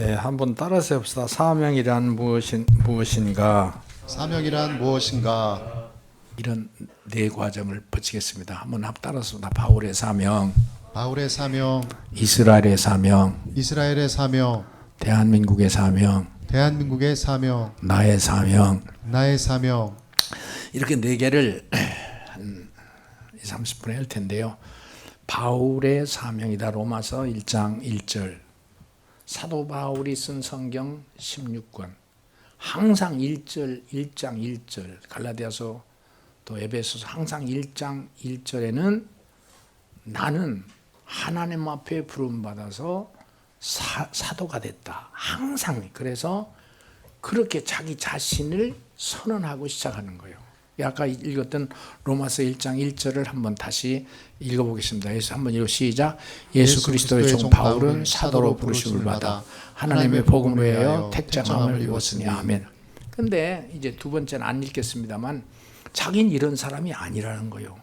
예, 한번 따라서 해봅시다. 사명이란 무엇인, 무엇인가 사명이란 무엇인가? 이런 네 과정을 붙이겠습니다. 한번 합 따라서 다 바울의 사명, 바울의 사명, 이스라엘의 사명, 이스라엘의 사명, 대한민국의 사명, 대한민국의 사명, 나의 사명 나의 사명. 이렇게 네 개를 한 2, 30분에 할 텐데요. 바울의 사명이다. 로마서 1장 1절. 사도 바울이 쓴 성경 16권. 항상 1절, 1장 1절. 갈라디아서 또 에베소서 항상 1장 1절에는 나는 하나님 앞에 부름 받아서 사, 사도가 됐다. 항상 그래서 그렇게 자기 자신을 선언하고 시작하는 거예요. 아까 읽었던 로마서 1장 1절을 한번 다시 읽어보겠습니다. 예수 한번 읽어 시작. 예수 그리스도의 종 바울은 사도로 부르심을 받아 하나님의 복음을 위하여 택장함을 입었으니 아멘. 근데 이제 두 번째는 안 읽겠습니다만 자기는 이런 사람이 아니라는 거예요.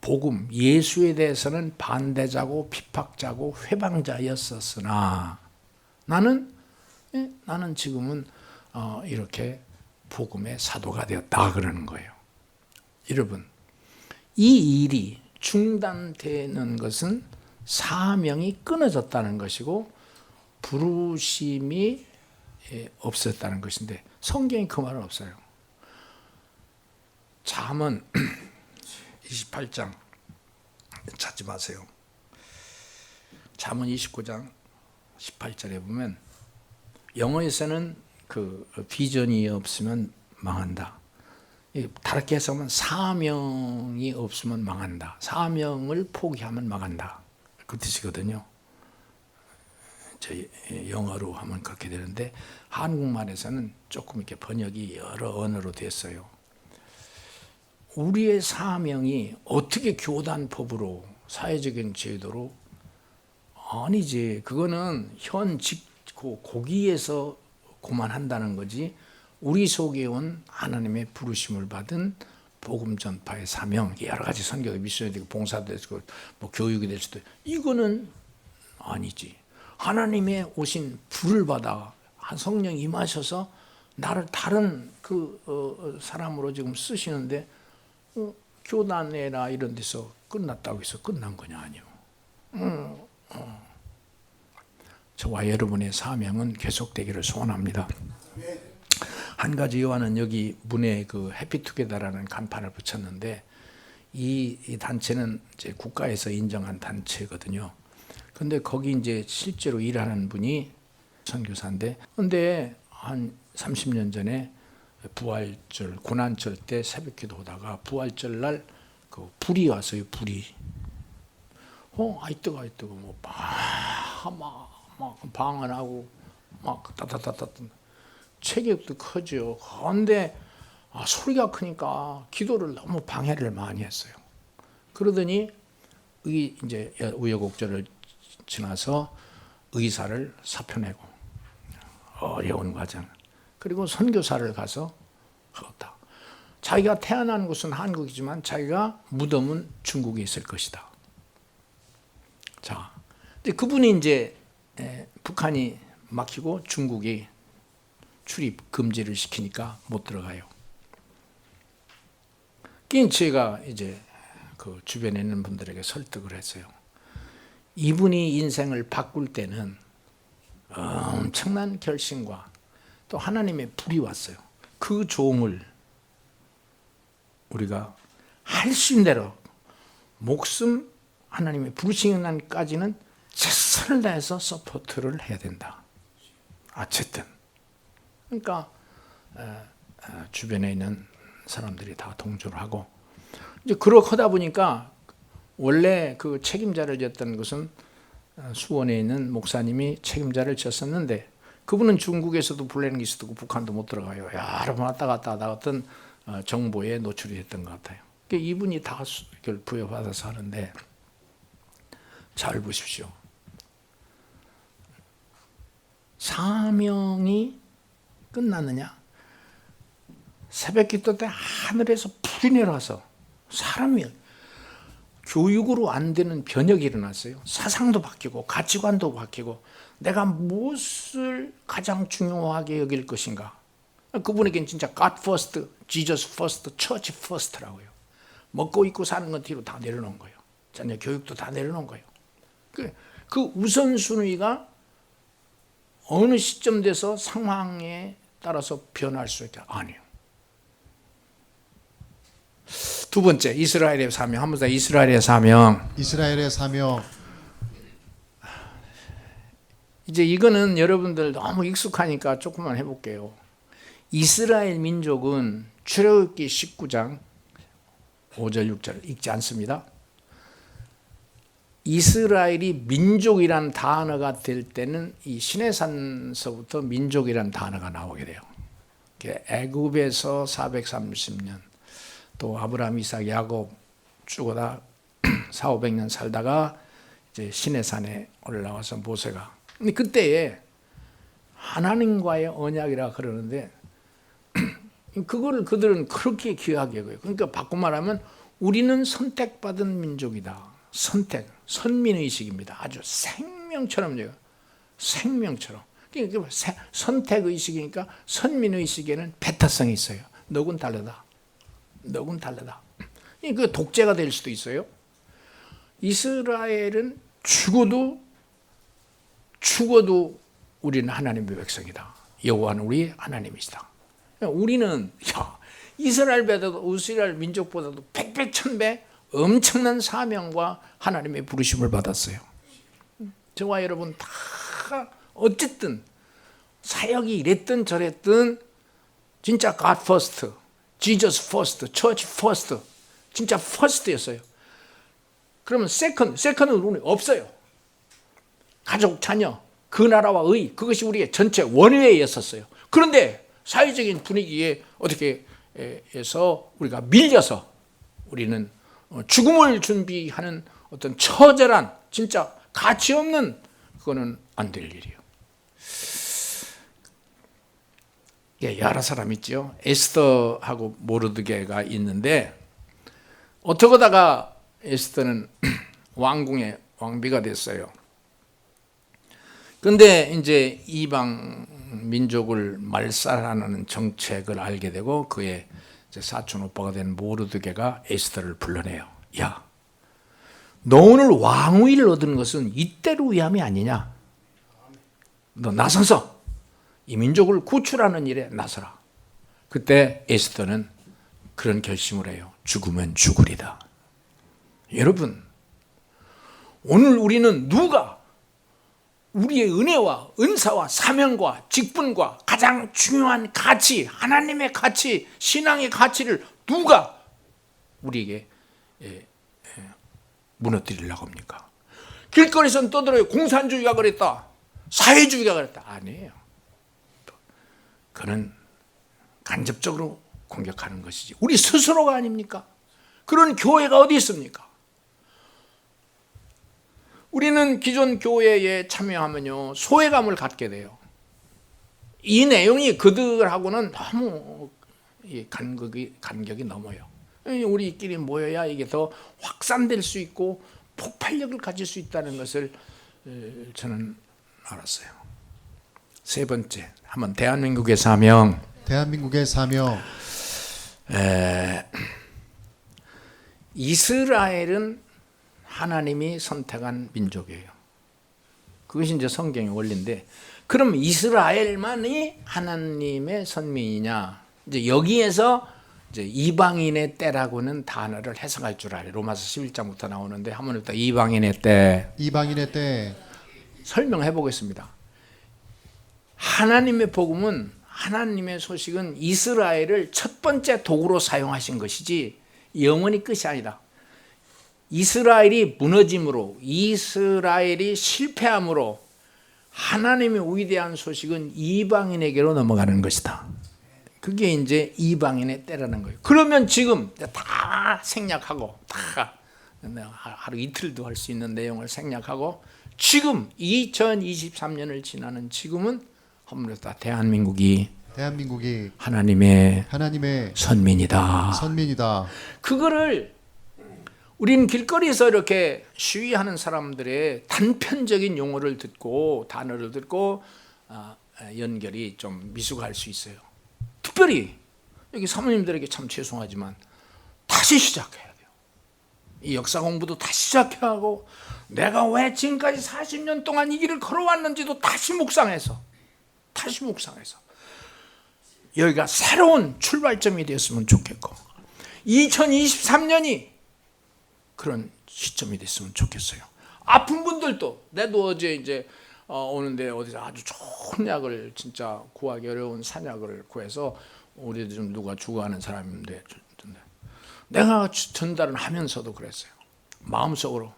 복음 예수에 대해서는 반대자고 비박자고 회방자였었으나 나는 예, 나는 지금은 어, 이렇게 복음의 사도가 되었다 그러는 거예요. 여러분 이 일이 중단되는 것은 사명이 끊어졌다는 것이고 부르심이 예, 없었다는 것인데 성경이 그 말은 없어요. 잠언 28장 찾지 마세요. 잠언 29장 18절에 보면 영어에서는 그 비전이 없으면 망한다. 이 다르게 해석하면 사명이 없으면 망한다. 사명을 포기하면 망한다. 그 뜻이거든요. 저 영어로 하면 그렇게 되는데 한국말에서는 조금 이렇게 번역이 여러 언어로 됐어요. 우리의 사명이 어떻게 교단법으로 사회적인 제도로 아니지. 그거는 현직 그 고기에서 고만한다는 거지. 우리 속에 온 하나님의 부르심을 받은 복음 전파의 사명, 여러 가지 선교도 미션이 되고 봉사도 되고 뭐 교육이 될 수도 이거는 아니지. 하나님의 오신 불을 받아 한 성령 임하셔서 나를 다른 그 어, 사람으로 지금 쓰시는데 어, 교단이나 이런 데서 끝났다고 해서 끝난 거냐 아니요. 음, 어. 저와 여러분의 사명은 계속되기를 소원합니다. 한 가지 요한은 여기 문에 그 해피투게더라는 간판을 붙였는데 이, 이 단체는 이제 국가에서 인정한 단체거든요. 근데 거기 이제 실제로 일하는 분이 선교사인데 근데 한 30년 전에 부활절 고난절 때 새벽기도 오다가 부활절 날 그 불이 왔어요 불이. 어 아이 뜨거 아이 뜨거. 뭐막막 방언하고 막 따따따따 체격도 크죠 그런데 아, 소리가 크니까 기도를 너무 방해를 많이 했어요 그러더니 의 이제 우여곡절을 지나서 의사를 사표내고 어려운 과정 그리고 선교사를 가서 하다. 자기가 태어난 곳은 한국이지만 자기가 무덤은 중국에 있을 것이다. 자, 근데 그분이 이제 에, 북한이 막히고 중국이 출입 금지를 시키니까 못 들어가요. 낀 제가 이제 그 주변에 있는 분들에게 설득을 했어요. 이분이 인생을 바꿀 때는 엄청난 결심과 또 하나님의 불이 왔어요. 그 종을 우리가 할 수 있는 대로 목숨 하나님의 부르시는 날까지는 최선을 다해서 서포트를 해야 된다. 어쨌든 그러니까 주변에 있는 사람들이 다 동조를 하고 이제 그렇게 하다 보니까 원래 그 책임자를 졌던 것은 수원에 있는 목사님이 책임자를 졌었는데 그분은 중국에서도 블랙리스트 고 북한도 못 들어가요. 여러 번 왔다 갔다 하다 어떤 정보에 노출이 됐던 것 같아요. 그러니까 이분이 다 부여받아서 하는데 잘 보십시오. 사명이 끝났느냐? 새벽 기도 때 하늘에서 불이 내려와서 사람이 교육으로 안 되는 변혁이 일어났어요. 사상도 바뀌고 가치관도 바뀌고 내가 무엇을 가장 중요하게 여길 것인가. 그분에겐 진짜 God first, Jesus first, Church first라고요. 먹고 입고 사는 건 뒤로 다 내려놓은 거예요. 자녀 교육도 다 내려놓은 거예요. 그, 그 우선순위가 어느 시점 돼서 상황에 따라서 변할 수 있다. 아니요. 두 번째 이스라엘의 사명 한번 더 이스라엘의 사명 이스라엘의 사명 이제 이거는 여러분들 너무 익숙하니까 조금만 해볼게요. 이스라엘 민족은 출애굽기 19장 5절 6절 읽지 않습니다. 이스라엘이 민족이란 단어가 될 때는 이 시내산서부터 민족이란 단어가 나오게 돼요. 애굽에서 430년 또 아브라함, 이삭, 야곱 죽어다 4, 500년 살다가 이제 시내산에 올라와서 모세가 근데 그때에 하나님과의 언약이라 그러는데 그거를 그들은 그렇게 귀하게 여겨요. 그러니까 바꿔 말하면 우리는 선택받은 민족이다. 선택, 선민의식입니다. 아주 생명처럼 요. 생명처럼. 그러니까 세- 선택의식이니까 선민의식에는 배타성이 있어요. 너군 다르다. 너군 다르다. 그 독재가 될 수도 있어요. 이스라엘은 죽어도 죽어도 우리는 하나님의 백성이다. 여호와는 우리 하나님이시다. 우리는 야 이스라엘보다도 이스라엘 민족보다도 백배천배 엄청난 사명과 하나님의 부르심을 받았어요. 저와 여러분 다 어쨌든 사역이 이랬든 저랬든 진짜 God first, Jesus first, Church first, 진짜 first였어요. 그러면 second, second은 우리 없어요. 가족, 자녀, 그 나라와 의 그것이 우리의 전체 원회였었어요. 그런데 사회적인 분위기에 어떻게 에, 해서 우리가 밀려서 우리는 어, 죽음을 준비하는 어떤 처절한 진짜 가치 없는 그거는 안 될 일이에요. 예, 여러 사람 있죠. 에스더하고 모르드게가 있는데 어떻게 하다가 에스더는 왕궁의 왕비가 됐어요. 근데 이제 이방 민족을 말살하는 정책을 알게 되고 그의 이 제 사촌 오빠가 된 모르드게가 에스더를 불러내요. 야, 너 오늘 왕위를 얻은 것은 이때로 위함이 아니냐? 너 나서서 이 민족을 구출하는 일에 나서라. 그때 에스더는 그런 결심을 해요. 죽으면 죽으리다. 여러분, 오늘 우리는 누가 우리의 은혜와 은사와 사명과 직분과 가장 중요한 가치, 하나님의 가치, 신앙의 가치를 누가 우리에게 예, 예, 무너뜨리려고 합니까? 길거리에서는 떠들어요. 공산주의가 그랬다. 사회주의가 그랬다. 아니에요. 그는 간접적으로 공격하는 것이지. 우리 스스로가 아닙니까? 그런 교회가 어디 있습니까? 우리는 기존 교회에 참여하면요 소외감을 갖게 돼요. 이 내용이 그들하고는 너무 이 간격이 간격이 넘어요. 우리끼리 모여야 이게 더 확산될 수 있고 폭발력을 가질 수 있다는 것을 에, 저는 알았어요. 세 번째, 한번 대한민국의 사명. 대한민국의 사명 에, 이스라엘은 하나님이 선택한 민족이에요. 그것이 이제 성경의 원리인데, 그럼 이스라엘만이 하나님의 선민이냐? 이제 여기에서 이제 이방인의 때라고는 단어를 해석할 줄 알아요. 로마서 11장부터 나오는데 한번 일단 이방인의 때 이방인의 때 설명해 보겠습니다. 하나님의 복음은 하나님의 소식은 이스라엘을 첫 번째 도구로 사용하신 것이지 영원히 끝이 아니다. 이스라엘이 무너짐으로 이스라엘이 실패함으로 하나님의 위대한 소식은 이방인에게로 넘어가는 것이다. 그게 이제 이방인의 때라는 거예요. 그러면 지금 다 생략하고 다 하루 이틀도 할 수 있는 내용을 생략하고 지금 2023년을 지나는 지금은 아무래도 다 대한민국이 대한민국이 하나님의 하나님의 선민이다. 선민이다. 그거를 우리는 길거리에서 이렇게 시위하는 사람들의 단편적인 용어를 듣고 단어를 듣고 아, 연결이 좀 미숙할 수 있어요. 특별히 여기 사모님들에게 참 죄송하지만 다시 시작해야 돼요. 이 역사 공부도 다시 시작해야 하고 내가 왜 지금까지 40년 동안 이 길을 걸어왔는지도 다시 묵상해서 다시 묵상해서 여기가 새로운 출발점이 되었으면 좋겠고 2023년이 그런 시점이 됐으면 좋겠어요. 아픈 분들도 내도 어제 이제 어, 오는데 어디서 아주 좋은 약을 진짜 구하기 어려운 산약을 구해서 우리 좀 누가 죽어가는 사람인데 내가 전달을 하면서도 그랬어요. 마음속으로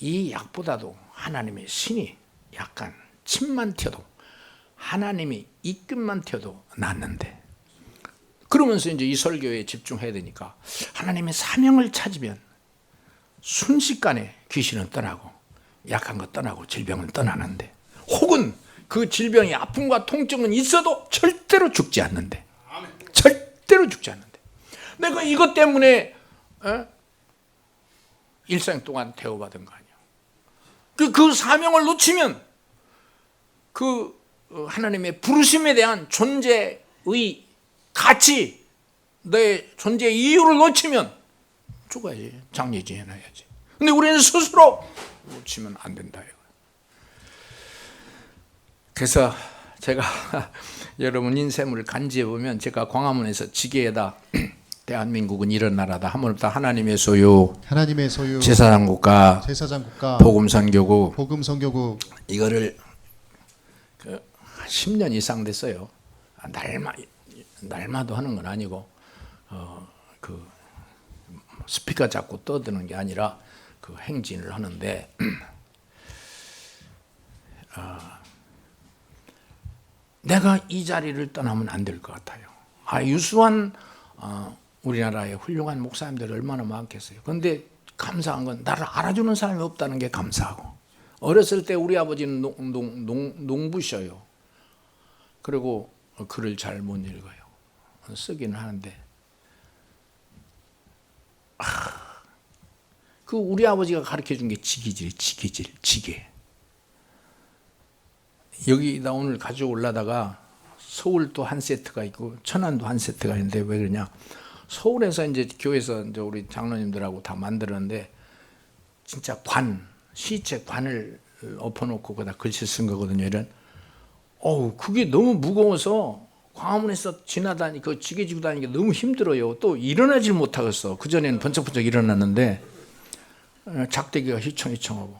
이 약보다도 하나님의 신이 약간 침만 튀어도 하나님이 이끝만 튀어도 낫는데 그러면서 이제 이 설교에 집중해야 되니까 하나님의 사명을 찾으면 순식간에 귀신은 떠나고 약한 거 떠나고 질병은 떠나는데 혹은 그 질병이 아픔과 통증은 있어도 절대로 죽지 않는데. 절대로 죽지 않는데. 내가 이것 때문에 어? 일생 동안 대우받은 거 아니야. 그, 그 사명을 놓치면 그 어, 하나님의 부르심에 대한 존재의 가치 내 존재의 이유를 놓치면 죽어야지 장례지 해놔야지. 근데 우리는 스스로 놓치면 안 된다. 그래서 제가 여러분 인생을 간지해 보면 제가 광화문에서 지게에다 대한민국은 이런 나라다. 하물며 하나님의 소유. 하나님의 소유. 제사장 국가. 제사장 국가. 복음 선교국. 복음 선교국. 이거를 그 10년 이상 됐어요. 아, 날마 날마도 하는 건 아니고 어그 스피커 잡고 떠드는 게 아니라 그 행진을 하는데 아, 내가 이 자리를 떠나면 안 될 것 같아요. 아 유수한 어, 우리나라의 훌륭한 목사님들 얼마나 많겠어요. 그런데 감사한 건 나를 알아주는 사람이 없다는 게 감사하고 어렸을 때 우리 아버지는 농, 농, 농, 농부셔요. 그리고 글을 잘 못 읽어요. 쓰기는 하는데 그 우리 아버지가 가르쳐 준 게 지기질, 지기질, 지게. 여기다 오늘 가지고 올라다가 서울도 한 세트가 있고 천안도 한 세트가 있는데 왜 그러냐? 서울에서 이제 교회에서 이제 우리 장로님들하고 다 만들었는데 진짜 관 시체 관을 엎어놓고 거기다 글씨 쓴 거거든요. 이런 어우 그게 너무 무거워서 광화문에서 지나다니 그 지게 지고 다니기 너무 힘들어요. 또 일어나질 못하겠어. 그 전에는 번쩍번쩍 일어났는데 어, 작대기가 휘청휘청하고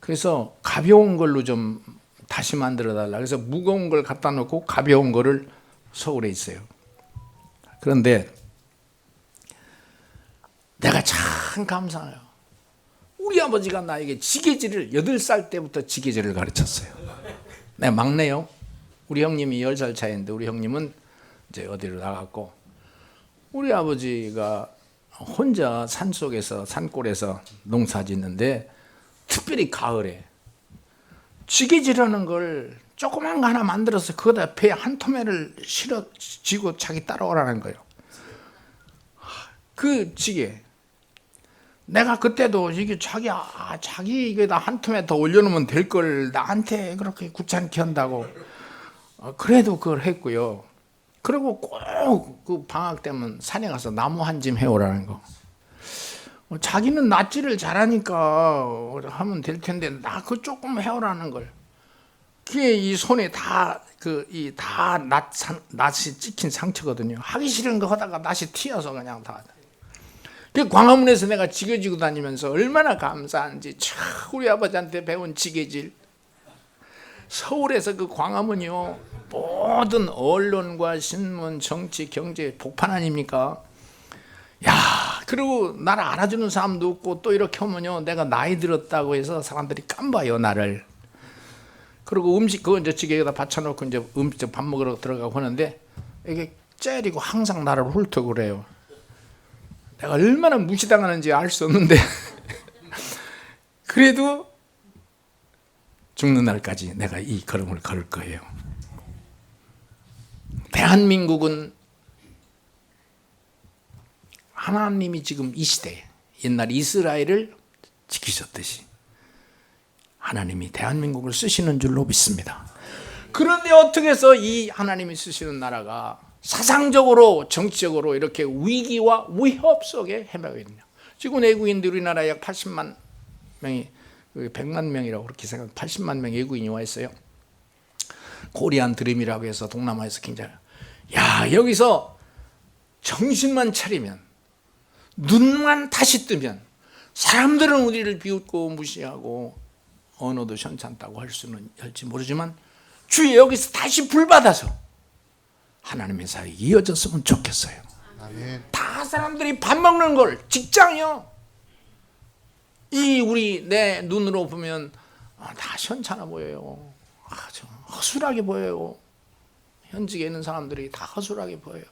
그래서 가벼운 걸로 좀 다시 만들어 달라. 그래서 무거운 걸 갖다 놓고 가벼운 거를 서울에 있어요. 그런데 내가 참 감사해요. 우리 아버지가 나에게 지게질을 8살 때부터 지게질을 가르쳤어요. 내가 막내요. 우리 형님이 10살 차이인데 우리 형님은 이제 어디로 나갔고 우리 아버지가 혼자 산 속에서 산골에서 농사 짓는데 특별히 가을에 지게질하는 걸 조그만 거 하나 만들어서 그거다 배 한 토매를 실어 지고 자기 따라오라는 거예요. 그 지게 내가 그때도 이게 자기 아, 자기 이게 다한 텀에 더 올려놓으면 될 걸 나한테 그렇게 귀찮게 한다고 어, 그래도 그걸 했고요. 그리고 꼭 그 방학 때면 산에 가서 나무 한 짐 해오라는 거. 어, 자기는 낫지를 잘하니까 하면 될 텐데 나 그 조금 해오라는 걸. 그게 이 손에 다 그 이 다 낫 낫이 찍힌 상처거든요. 하기 싫은 거 하다가 낫이 튀어서 그냥 다. 그 광화문에서 내가 지게지고 다니면서 얼마나 감사한지 참 우리 아버지한테 배운 지게질 서울에서 그 광화문이요 모든 언론과 신문 정치 경제 복판 아닙니까? 야 그리고 나를 알아주는 사람도 없고 또 이렇게 하면요. 내가 나이 들었다고 해서 사람들이 깜봐요 나를. 그리고 음식 그거 이제 지게에다 받쳐놓고 이제 음식 밥 먹으러 들어가고 하는데 이게 째리고 항상 나를 훑어 그래요. 내가 얼마나 무시당하는지 알 수 없는데. 그래도 죽는 날까지 내가 이 걸음을 걸을 거예요. 대한민국은 하나님이 지금 이 시대에 옛날 이스라엘을 지키셨듯이 하나님이 대한민국을 쓰시는 줄로 믿습니다. 그런데 어떻게 해서 이 하나님이 쓰시는 나라가 사상적으로 정치적으로 이렇게 위기와 위협 속에 헤매고 있느냐? 지금 외국인들 우리나라에 약 80만 명이 100만 명이라고 그렇게 생각 80만 명 외국인이 와 있어요. 코리안 드림이라고 해서 동남아에서 굉장히 야 여기서 정신만 차리면 눈만 다시 뜨면 사람들은 우리를 비웃고 무시하고 언어도 현찮다고 할 수는 할지 모르지만 주여 여기서 다시 불 받아서 하나님의 사역이 이어졌으면 좋겠어요. 아멘. 다 사람들이 밥 먹는 걸 직장이요. 이 우리 내 눈으로 보면 아, 다 현찮아 보여요. 아주 허술하게 보여요. 현직에 있는 사람들이 다 허술하게 보여요.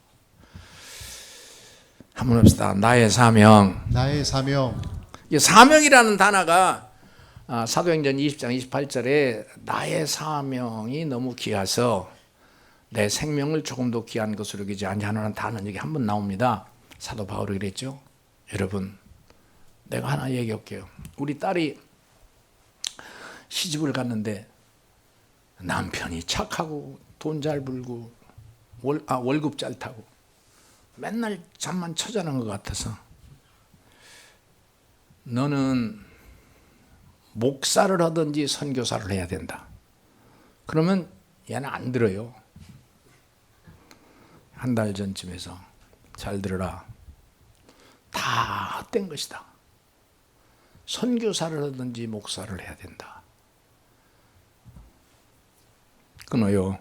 한번 합시다. 나의 사명. 나의 사명. 이 사명이라는 단어가 아, 사도행전 20장 28절에 나의 사명이 너무 귀해서 내 생명을 조금 더 귀한 것으로 여기지 않냐는 단어 여기 한 번 나옵니다. 사도 바울이 그랬죠. 여러분, 내가 하나 얘기할게요. 우리 딸이 시집을 갔는데 남편이 착하고 돈 잘 벌고 월, 아, 월급 잘 타고 맨날 잠만 쳐자는 것 같아서 너는 목사를 하든지 선교사를 해야 된다. 그러면 얘는 안 들어요. 한 달 전쯤에서 잘 들어라. 다 헛된 것이다. 선교사를 하든지 목사를 해야 된다. 끊어요.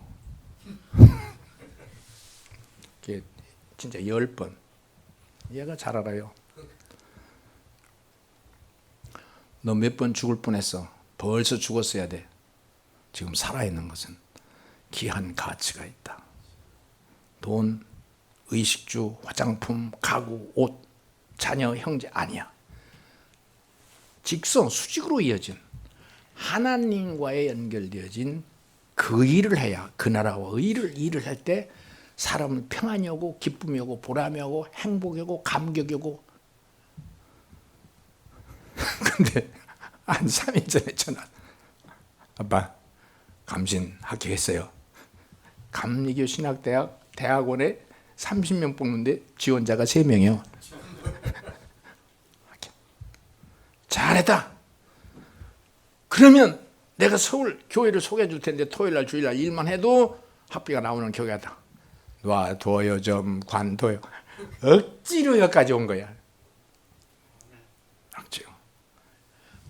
이게 진짜 열 번. 얘가 잘 알아요. 너 몇 번 죽을 뻔했어. 벌써 죽었어야 돼. 지금 살아있는 것은 귀한 가치가 있다. 돈, 의식주, 화장품, 가구, 옷, 자녀, 형제 아니야. 직선, 수직으로 이어진 하나님과의 연결되어진 그 일을 해야 그 나라와 일을 일을 할 때 사람은 평안이 오고 기쁨이 오고 보람이 오고 행복이 오고 감격이 오고. 근데 한 3일 전에 전화. 아빠 감신 합격했어요. 감리교 신학대학 대학원에 30명 뽑는데 지원자가 3명이요. 잘했다. 그러면 내가 서울 교회를 소개해 줄 텐데 토요일 날 주일 날 일만 해도 학비가 나오는 교회다 놔둬요 좀 관둬요 억지로 여기까지 온 거야 억지로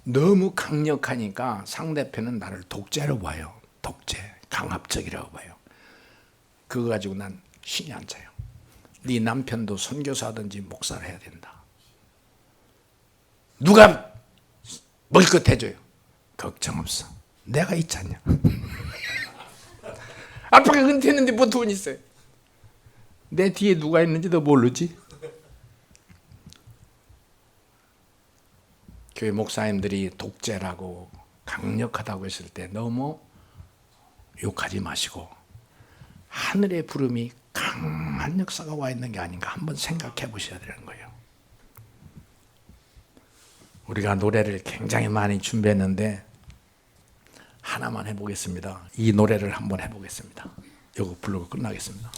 너무 강력하니까 상대편은 나를 독재로 봐요. 독재, 강압적이라고 봐요. 그거 가지고 난 신이 안 차요. 네 남편도 선교사든지 목사를 해야 된다. 누가 먹을 것 해줘요. 걱정 없어. 내가 있잖냐. 아빠가 은퇴했는데 뭐 돈 있어요. 내 뒤에 누가 있는지도 모르지. 교회 목사님들이 독재라고 강력하다고 했을 때 너무 욕하지 마시고 하늘의 부름이 강한 역사가 와 있는 게 아닌가 한번 생각해 보셔야 되는 거예요. 우리가 노래를 굉장히 많이 준비했는데 하나만 해보겠습니다. 이 노래를 한번 해보겠습니다. 이거 부르고 끝나겠습니다.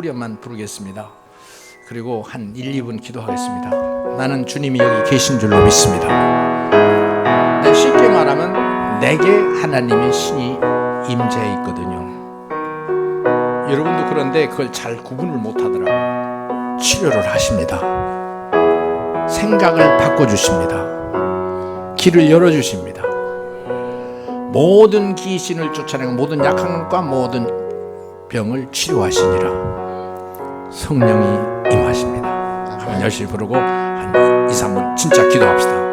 코리아만 부르겠습니다. 그리고 한 1, 2분 기도하겠습니다. 나는 주님이 여기 계신 줄로 믿습니다. 네, 쉽게 말하면 내게 하나님의 신이 임재해 있거든요. 여러분도 그런데 그걸 잘 구분을 못 하더라고요. 치료를 하십니다. 생각을 바꿔 주십니다. 길을 열어 주십니다. 모든 귀신을 쫓아내고 모든 약한 것과 모든 병을 치료하시니라. 성령이 임하십니다. 한 열심히 부르고 한 2, 3분 진짜 기도합시다.